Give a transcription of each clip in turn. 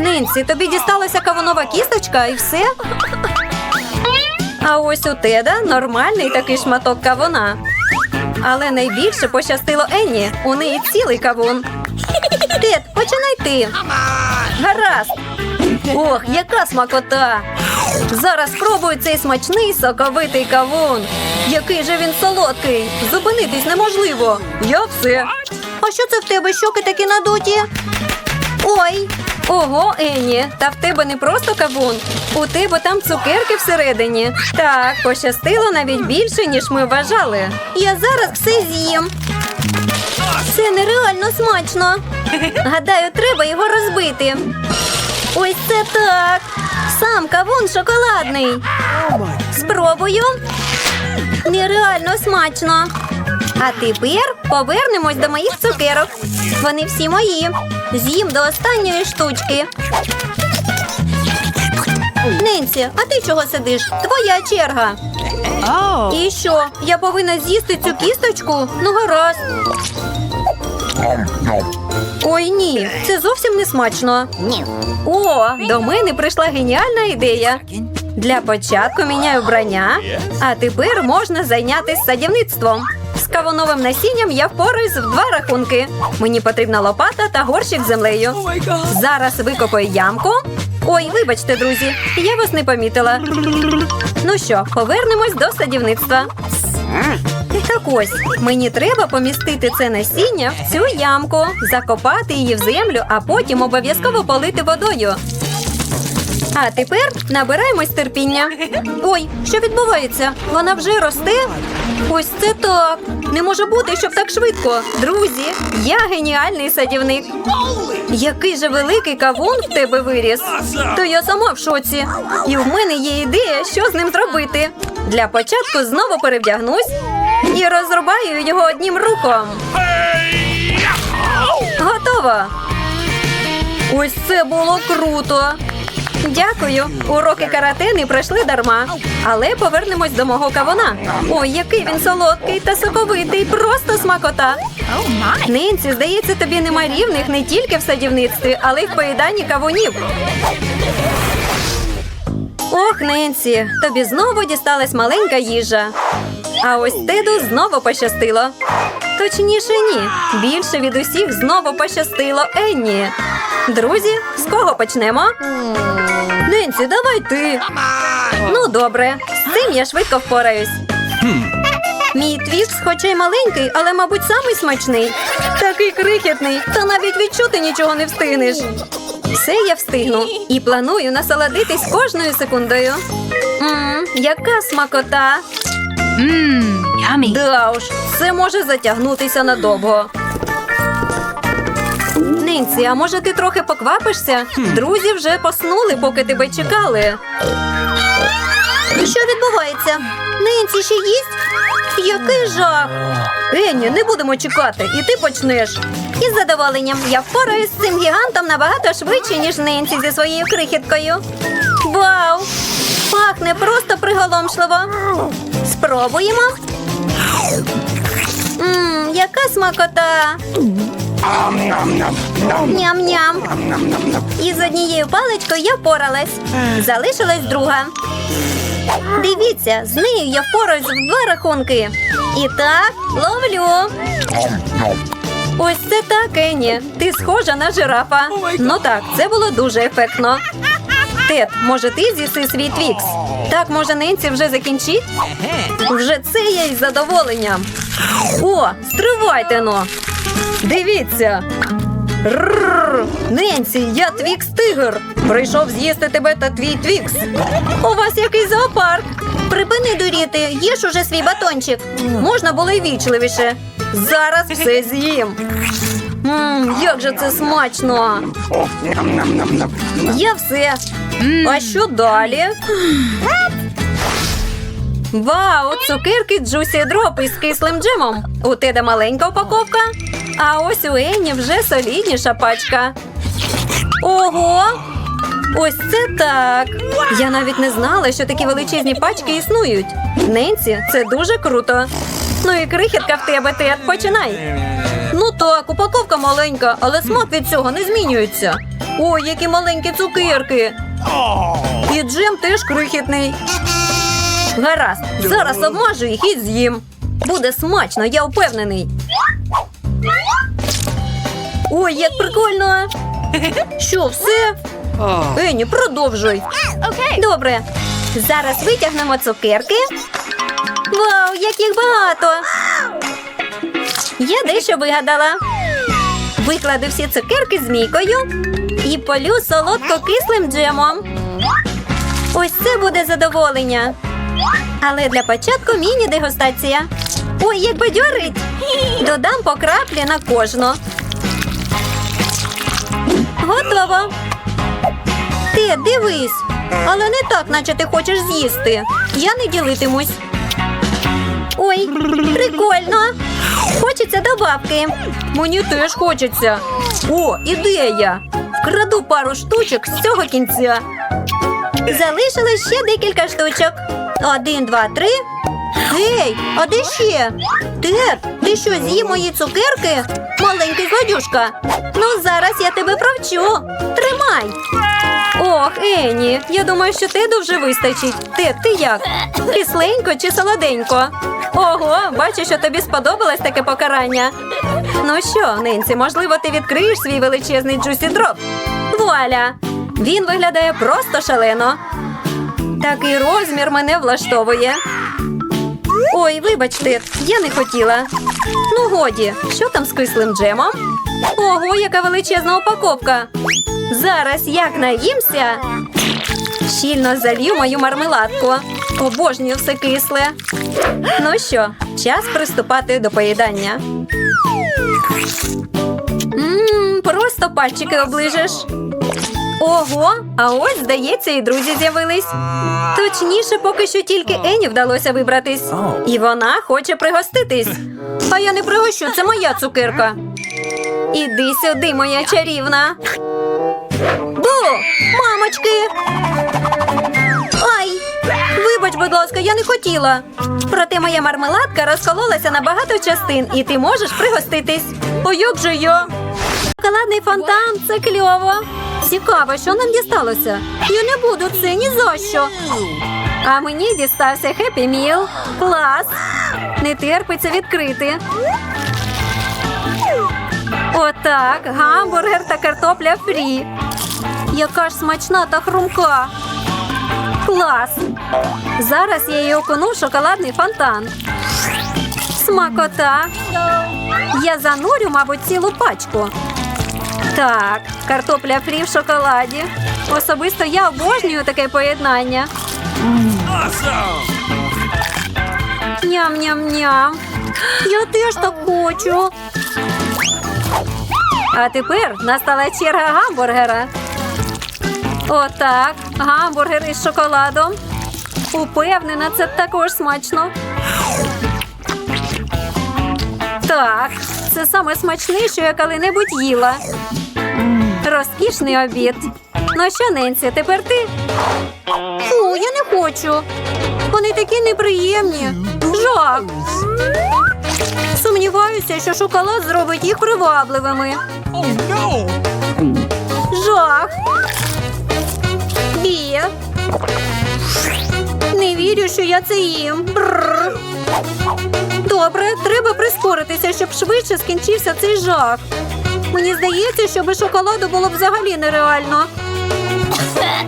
Нинці, тобі дісталася кавунова кісточка і все? А ось у Теда нормальний такий шматок кавуна. Але найбільше пощастило Енні. У неї цілий кавун. Тед, починай ти. Гаразд. Ох, яка смакота! Зараз спробую цей смачний соковитий кавун. Який же він солодкий! Зупинитись неможливо. Я все. А що це в тебе щоки такі надуті? Ой. Ого, Енні, та в тебе не просто кавун. У тебе там цукерки всередині. Так, пощастило навіть більше, ніж ми вважали. Я зараз все з'їм. Це нереально смачно. Гадаю, треба його розбити. Ось це так. Сам кавун шоколадний. Спробую. Нереально смачно. А тепер повернемось до моїх цукерок. Вони всі мої. З'їм до останньої штучки. Ненсі, а ти чого сидиш? Твоя черга. І що? Я повинна з'їсти цю кісточку? Ну гаразд. Ой, ні, це зовсім не смачно. О, до мене прийшла геніальна ідея. Для початку міняю вбрання, а тепер можна зайнятися садівництвом. З кавуновим насінням я впораюсь в два рахунки. Мені потрібна лопата та горщик з землею. Зараз викопаю ямку. Ой, вибачте, друзі, я вас не помітила. Ну що, повернемось до садівництва. Так ось, мені треба помістити це насіння в цю ямку, закопати її в землю, а потім обов'язково полити водою. А тепер набираємось терпіння. Ой, що відбувається? Вона вже росте? Ось це так. Не може бути, щоб так швидко. Друзі, я геніальний садівник. Який же великий кавун в тебе виріс. То я сама в шоці. І в мене є ідея, що з ним зробити. Для початку знову перевдягнусь і розрубаю його одним рухом. Готово. Ось це було круто. Дякую. Уроки карате не пройшли дарма. Але повернемось до мого кавуна. Ой, який він солодкий та соковитий, просто смакота. Нинці, здається, тобі нема рівних не тільки в садівництві, але й в поїданні кавунів. Ох, Ненсі, тобі знову дісталась маленька їжа. А ось Теду знову пощастило. Точніше, ні. Більше від усіх знову пощастило Енні. Друзі, з кого почнемо? Ненсі, давай ти. Ну, добре, з цим я швидко впораюсь. Мій твікс, хоча й маленький, але, мабуть, самий смачний. Такий крихітний, та навіть відчути нічого не встигнеш. Все я встигну і планую насолодитись кожною секундою. Мм, яка смакота! Mmm, yummy. Да уж, це може затягнутися надовго. Нинці, а може ти трохи поквапишся? Друзі вже поснули, поки тебе чекали. Що відбувається? Нинці ще їсть? Який жах! Енні, не будемо чекати, і ти почнеш. Із задоволенням я впораюсь з цим гігантом набагато швидше, ніж Нинці зі своєю крихіткою. Вау! Пахне просто приголомшливо. Спробуємо. Мм, яка смакота. Ням-ням. І з однією паличкою я впоралась. Залишилась друга. Дивіться, з нею я впораюсь в два рахунки. І так, ловлю. Ось це так, Енні. Ти схожа на жирафа. Ну так, це було дуже ефектно. Тед, може ти з'їси свій твікс? Так, може, Ненсі вже закінчить? Вже це я із задоволенням. О, стривайте но. Дивіться. Рррр. Ненсі, я твікс тигр. Прийшов з'їсти тебе та твій твікс. У вас який зоопарк. Припини дуріти, їж уже свій батончик. Можна було й вічливіше. Зараз все з'їм. Мм, як же це смачно. Я все. А що далі? Вау, цукерки Juicy Drop із кислим джемом. У тебе маленька упаковка. А ось у Ені вже солідніша пачка. Ого! Ось це так. Я навіть не знала, що такі величезні пачки існують. Ненсі, це дуже круто. Ну і крихітка в тебе, Тед, починай. Ну Так, упаковка маленька, але смак від цього не змінюється. Ой, які маленькі цукерки. І джем теж крихітний. Гаразд, зараз обмажу їх і з'їм. Буде смачно, я впевнений. Ой, як прикольно. Що, все? Ені, продовжуй. Добре. Зараз витягнемо цукерки. Вау, як їх багато! Я дещо вигадала. Викладу всі цукерки змійкою і полю солодко-кислим джемом. Ось це буде задоволення. Але для початку міні-дегустація. Ой, як бадьорить! Додам по краплі на кожну. Готово. Ти дивись, але не так, наче ти хочеш з'їсти. Я не ділитимусь. Ой, прикольно. Хочеться добавки. Мені теж хочеться. О, ідея. Вкраду пару штучок з цього кінця. Залишилось ще декілька штучок. Один, два, три. Гей, а де ще? Тед, ти що, з'їв мої цукерки? Маленький злодюшка. Ну, зараз я тебе провчу. Тримай. Ох, Ені, я думаю, що теду вже вистачить. Тед, ти як? Кисленько чи солоденько? Ого, бачу, що тобі сподобалось таке покарання. Ну що, Ненсі, можливо, ти відкриєш свій величезний джусі дроп? Вуаля! Він виглядає просто шалено. Такий розмір мене влаштовує. Ой, вибачте, я не хотіла. Ну, годі, що там з кислим джемом? Ого, яка величезна упаковка. Зараз як наїмся. Щільно залью мою мармеладку. Обожнюю все кисле. Ну що, час приступати до поїдання. Мм, просто пальчики оближеш. Ого, а ось, здається, і друзі з'явились. Точніше, поки що тільки Ені вдалося вибратись. І вона хоче пригоститись. А я не пригощу, це моя цукерка. Іди сюди, моя чарівна. Бу! Мамочки! Ай! Вибач, будь ласка, я не хотіла. Проте моя мармеладка розкололася на багато частин, і ти можеш пригоститись. А як же я? Шоколадний фонтан це кльово. Цікаво, що нам дісталося. Я не буду це ні за що. А мені дістався хеппі міл. Клас. Не терпиться відкрити. Отак, гамбургер та картопля фрі. Яка ж смачна та хрумка. Клас. Зараз я її окуну в шоколадний фонтан. Смакота. Я занурю, мабуть, цілу пачку. Так, картопля фрі в шоколаді. Особисто я обожнюю таке поєднання. Ням-ням-ням. Я теж так хочу. А тепер настала черга гамбургера. Отак, гамбургер із шоколадом. Упевнена, це також смачно. Так, це саме смачне, що я коли-небудь їла. Розкішний обід. Ну що, Ненсі, тепер ти? Фу, я не хочу. Вони такі неприємні. Жах. Сумніваюся, що шоколад зробить їх привабливими. Жах. Бі. Не вірю, що я це їм. Бррр. Добре, треба прискоритися, щоб швидше скінчився цей жах. Мені здається, що без шоколаду було б взагалі нереально.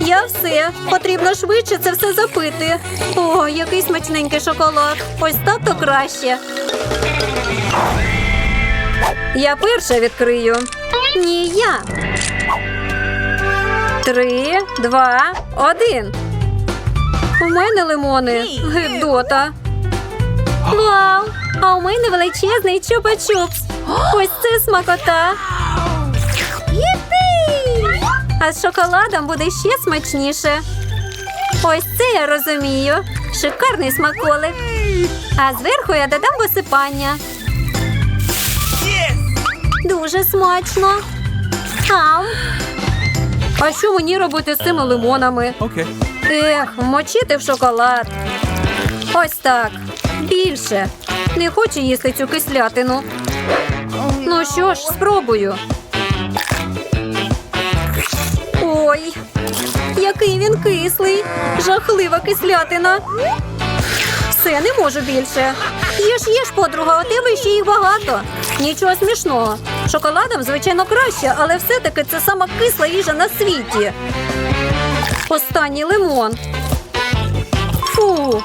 Я все. Потрібно швидше це все запити. О, який смачненький шоколад. Ось так то краще. Я перша відкрию. Ні, я. Три, два, один. У мене лимони. Гидота. Вау! А у мене величезний чупа-чупс. Ось це смакота. А з шоколадом буде ще смачніше. Ось це я розумію. Шикарний смаколик. А зверху я додам висипання. Дуже смачно. Ам. А що мені робити з цими лимонами? Ех, вмочити в шоколад. Ось так. Більше. Не хочу їсти цю кислятину. Ну що ж, спробую. Ой, який він кислий. Жахлива кислятина. Все, не можу більше. Їж, їж, подруга, у тебе ще їх багато. Нічого смішного. Шоколадом, звичайно, краще, але все-таки це сама кисла їжа на світі. Останній лимон. Фу.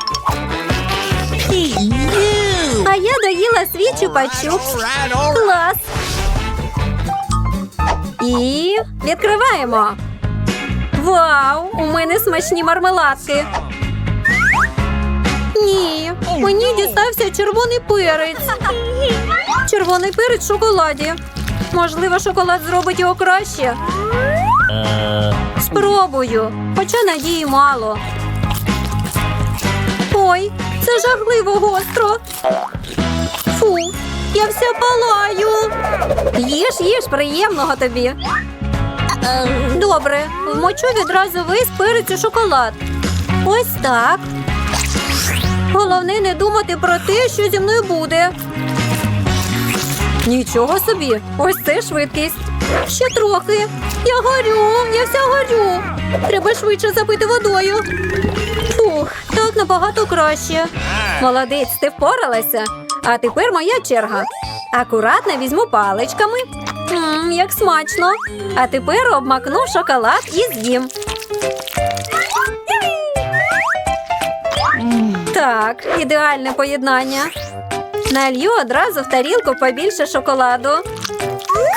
А я доїла свій чупа-чупс. Клас. І відкриваємо. Вау! У мене смачні мармеладки. Ні, мені дістався червоний перець. Червоний перець в шоколаді. Можливо, шоколад зробить його краще. Спробую, хоча надії мало. Ой, це жахливо гостро. Фу, я вся палаю. Їж, їж, приємного тобі. Добре, вмочу відразу весь перець у шоколад. Ось так. Головне не думати про те, що зі мною буде. Нічого собі, ось це швидкість. Ще трохи. Я горю, я вся горю. Треба швидше запити водою. Набагато краще. Молодець, ти впоралася. А тепер моя черга. Акуратно візьму паличками. Мм, як смачно. А тепер обмакну шоколад і з'їм. Так, ідеальне поєднання. Налью одразу в тарілку побільше шоколаду.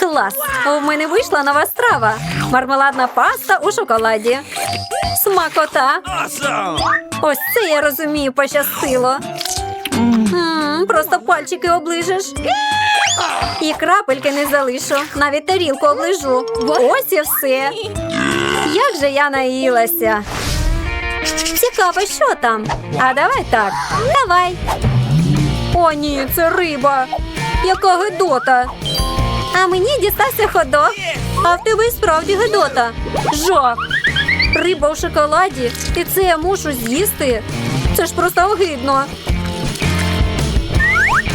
Клас! У мене вийшла нова страва. Мармеладна паста у шоколаді. Смакота. Ось це я розумію, пощастило. М, просто пальчики оближеш. І крапельки не залишу, навіть тарілку оближу. Ось і все. Як же я наїлася. Цікаво, що там? А давай так. Давай. О, ні, це риба. Яка гидота. А мені дістався ходок. А в тебе й справді гидота. Жах. Риба у шоколаді. І це я мушу з'їсти. Це ж просто огидно.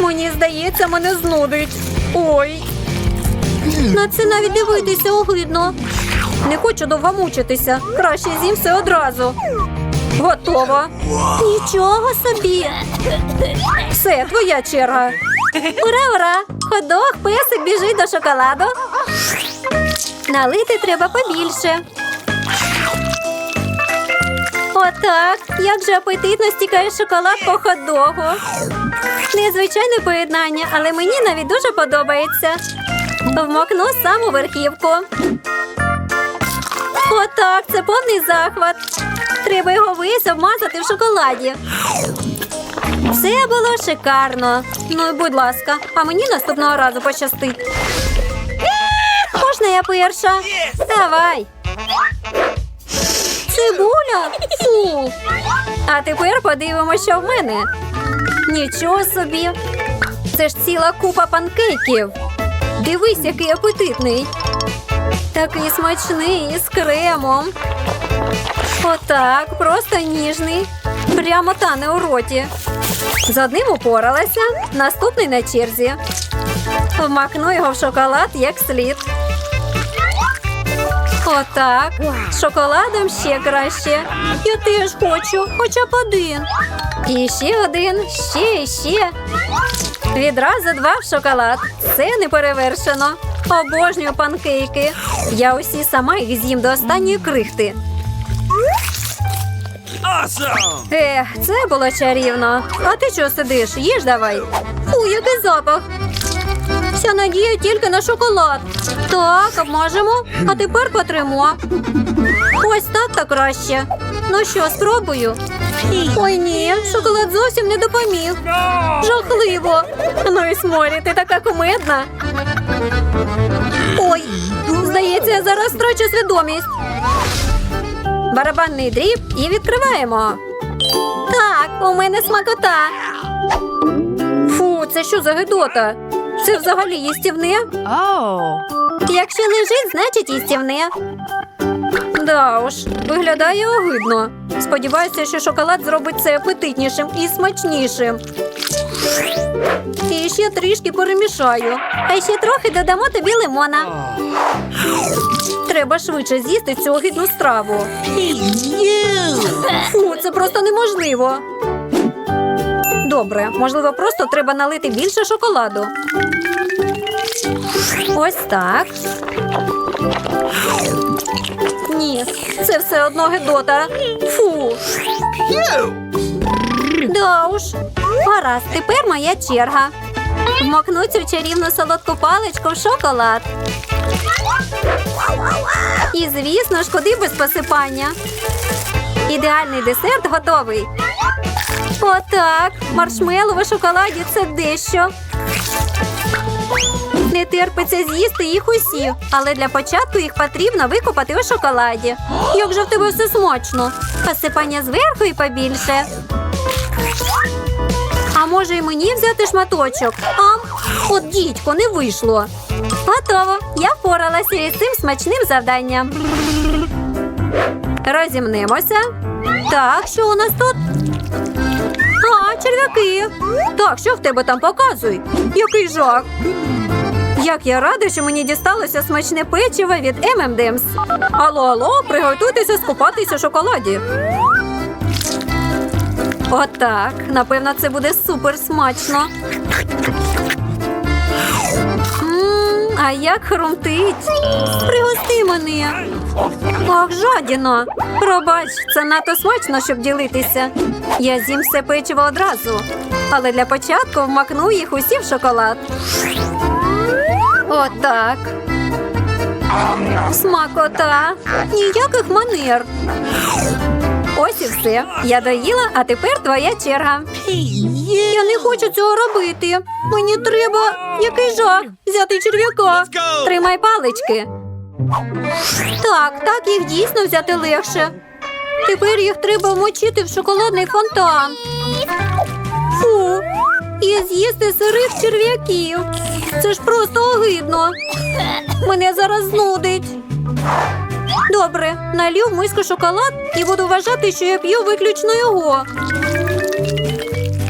Мені здається, мене знудить. Ой. На це навіть дивитися огидно. Не хочу довго мучитися. Краще з'їм все одразу. Готово. Нічого собі. Все, твоя черга. Ура, ура! Ходок, песик біжить до шоколаду. Налити треба побільше. Отак. Як же апетитно стікає шоколад по хот-догу. Незвичайне поєднання, але мені навіть дуже подобається. Вмокну саму верхівку. Отак, це повний захват. Треба його весь обмазати в шоколаді. Це було шикарно. Ну будь ласка, а мені наступного разу пощастить. Я перша? Давай. Цибуля? Фу. А тепер подивимося, що в мене. Нічого собі. Це ж ціла купа панкейків. Дивись, який апетитний. Такий смачний з кремом. Отак, просто ніжний. Прямо тане у роті. З одним упоралася, наступний на черзі. Вмакну його в шоколад як слід. Отак. З шоколадом ще краще. Я теж хочу, хоча б один. І ще один, ще і ще. Відразу два в шоколад. Це не перевершено. Обожнюю панкейки. Я усі сама їх з'їм до останньої крихти. Ех, це було чарівно. А ти що сидиш? Їж давай. Фу, який запах. Вся надія тільки на шоколад. Так, обмажемо, а тепер потримо. Ось так та краще. Ну що, спробую? Ой, ні, шоколад зовсім не допоміг. Жахливо. Ну і сморі, ти така кумедна. Ой, здається, я зараз втрачу свідомість. Барабанний дріб і відкриваємо. Так, у мене смакота. Фу, це що за гидота? Це взагалі їстівне? Oh. Якщо лежить, значить їстівне. Да уж, виглядає огидно. Сподіваюся, що шоколад зробить це апетитнішим і смачнішим. І ще трішки перемішаю. А ще трохи додамо тобі лимона. Треба швидше з'їсти цю огидну страву. Фу, це просто неможливо. Добре, можливо, просто треба налити більше шоколаду. Ось так. Ні, це все одно гидота. Фу. Да уж. Гаразд, тепер моя черга. Вмокну цю чарівну солодку паличку в шоколад. І, звісно ж, куди без посипання. Ідеальний десерт готовий. Отак. Маршмеллоу в шоколаді це дещо. Не терпиться з'їсти їх усі, але для початку їх потрібно викопати у шоколаді. Як же в тебе все смачно? Посипання зверху і побільше. А може і мені взяти шматочок? Ам, от дідько, не вийшло. Готово. Я впоралася із цим смачним завданням. Розімнемося. Так, що у нас тут? А, черв'яки. Так, що в тебе там показуй? Який жах. Як я рада, що мені дісталося смачне печиво від M&M's. Алло, алло, приготуйтеся скупатися в шоколаді. Отак. Напевно, це буде супер смачно. М, а як хрумтить. Пригости мене. Ах, жадіна. Пробач, це надто смачно, щоб ділитися. Я з'їм все печиво одразу. Але для початку вмакну їх усі в шоколад. Отак. Смакота. Ніяких манер. Ось і все. Я доїла, а тепер твоя черга. Я не хочу цього робити. Мені треба який жах взяти черв'яка. Тримай палички. Так, так їх дійсно взяти легше. Тепер їх треба вмочити в шоколадний фонтан. Фу. І з'їсти сирих черв'яків. Це ж просто огидно. Мене зараз знудить. Добре, налью в миску шоколад і буду вважати, що я п'ю виключно його.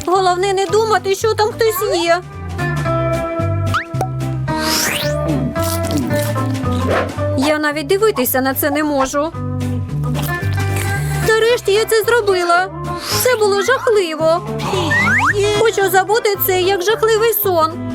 Головне не думати, що там хтось є. Я навіть дивитися на це не можу. Нарешті я це зробила. Це було жахливо. Хочу забути це як жахливий сон.